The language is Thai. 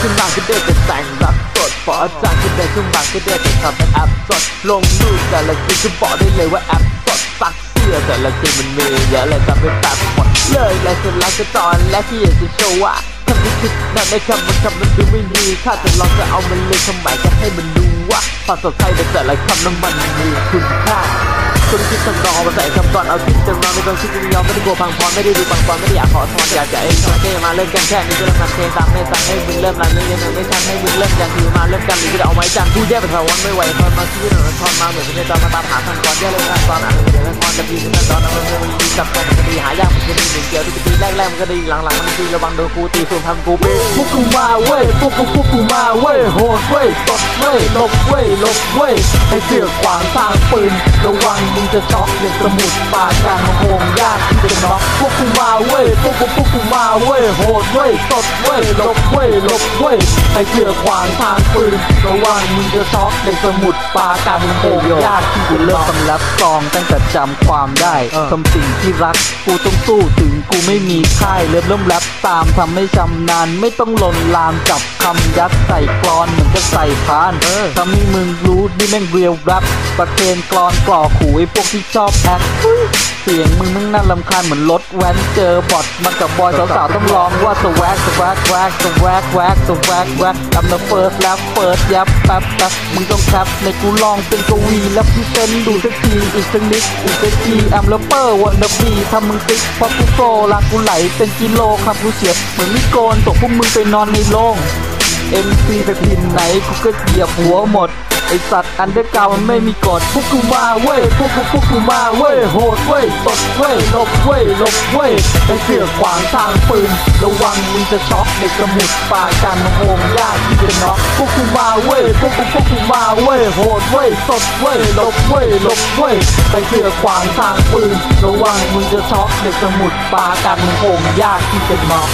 ขึ้นมาก็ได้แต่แต่งรับสดพออาจารย์ก็เดินขึ้นมาก็ได้แต่ทำเป็นแอปสดลงรูปแต่ละทีก็บอกได้เลยว่าแอปสดซักเสื้อแต่ละทีมันมีเยอะเลยทำเป็นแป๊บหมดเลยและสุดท้ายก็ตอนแรกที่อยากจะโชว์ว่าทำที่คิดนั่นในคำมันคำมันดูไม่ดีข้าจะลองจะเอามันเลยทำไมจะให้มันรู้ว่าภาษาไทยในแต่ละคำนั้นมันมีคุณค่า คนคิดต้องรอมาใส่คำก่อนเอาคิดจะนอนไม่ต้องคิดไม่ยอมไม่ได้กลัวพังพรไม่ได้ดูปังปอนไม่ได้อยากขอทอนอยากจะเองทำไมก็มาเริ่มกันแค่นี้ก็เริ่มมันเพลงตามไม่สั่งให้มึงเริ่มรันเรื่องยังไม่ทันให้มึงเริ่มอย่างคือมาเริ่มกันหรือจะเอาไม้จันกูแยกเป็นสาวไม่ไหวทอนมาชีวิตหนทอนมาเหมือนไม่ได้ตอนมาตามหาขั้นตอนแยกเลยขั้นตอนอ่านเดี๋ยวขั้นจะดีขั้นตอนนั้นมันดีกับตอนมันดีหายากมันก็ดีหนึ่งเกี่ยวทุกทีแรกๆมันก็ดีหลังๆมันดีระวังโดนกูตีส่วนทำกูปีพวกกูมาเว้ยพวกกูพวกกูมาเว้ยโหดเว้ยตบเว้ยหลบเว้ยหลบเว้ยให้เสือกขวางทางปืนระวั จะช็อกอย่างสมุดปาการโหงยากที่จะน็อกพวกกูมาเว้ยพวกกูพวกกูมาเว้ยโหดเว้ยตบเว้ยหลบเว้ยหลบเว้ยให้เสือกขวางทางปืนระวังมึงจะช็อกอย่างสมุดปาการโหงยากที่กูจะเริ่น็มอกสำลับซองตั้งแต่จำความได้เออทำสิ่งที่รักกูต้องสู้ถึงกูไม่มีค่ายเริ่มเริ่มแรปตามทำให้ชำนาญไม่ต้องหล่นลามจับคำยัดใส่กรอนเหมือนจะใส่พานทำให้มึงรู้นี่แม่งเรียลแรปประเคนกรอนกรอกหูไอ้พวกที่ชอบแอคเสียงมึงมึงน่าลำคาญเหมือนรถแว้นเจอบอทมันกับบอยสาวๆต้องลองว่าสวักสวักแวกสวักแวกสวักแวกกำลังเฟิร์สแล้วเฟิร์สยับแป๊บแป๊บมึงต้องแคปในกูลองเป็นกวีแล้วพี่เซนดูสักทีอีกสักนิดอีกสักทีแอมเลเปอร์วันเดอร์บีทำมึงติ๊กพอกูโฟลักกูไหลเป็นกิโลครับกูเสียเหมือนมิโกนตกพวกมึงไปนอนในโรง MC สกินไหนกูก็เหยียบหัวหมด ไอสัตว์อันเดอร์กาวมันไม่มีกฎพวกกูมาเว้ยพวกกูพวกกูมาเว้ยโหดเว้ยตดเว้ยลบเว้ยลบเว้ยไอเสือขวางทางปืนระวังมึงจะช็อกในกระมุดปากันโหงยากที่จะน็อกพวกกูมาเว้ยพวกกูพวกกูมาเว้ยโหดเว้ยตดเว้ยลบเว้ยลบเว้ยไอเสือขวางทางปืนระวังมึงจะช็อกในกระมุดปากันโหงยากที่จะน็อก